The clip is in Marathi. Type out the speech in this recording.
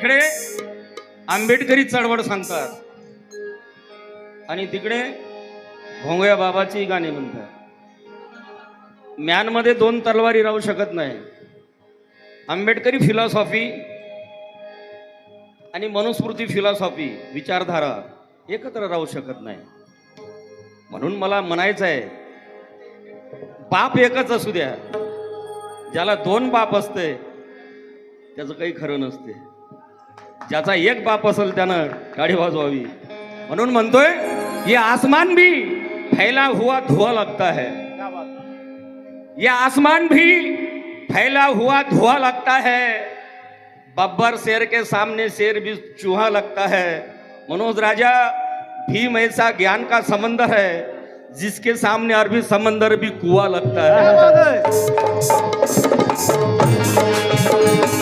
इकडे आंबेडकरी चळवळ सांगतात. आणि तिकडे भोंगया बाबाची गाणी म्हणतात. म्यानमध्ये दोन तलवारी राहू शकत नाही. आंबेडकरी फिलॉसॉफी आणि मनुस्मृती फिलॉसॉफी विचारधारा एकत्र राहू शकत नाही. म्हणून मला म्हणायचं आहे बाप एकच असू द्या. ज्याला दोन बाप असते त्याचं काही खरं नसते. ज्याचा एक बाप असेल त्यानं गाडी वाजवावी. म्हणून म्हणतोय ये आसमान भी फैला हुआ धुआ लगता है. ये आसमान भी फैला हुआ धुआं लगता है। बब्बर शेर के सामने शेर भी चूहा लगता है। मनोज राजा भीम ऐसा ज्ञान का समंदर है जिसके सामने अरबी समंदर भी कुआ लगता है?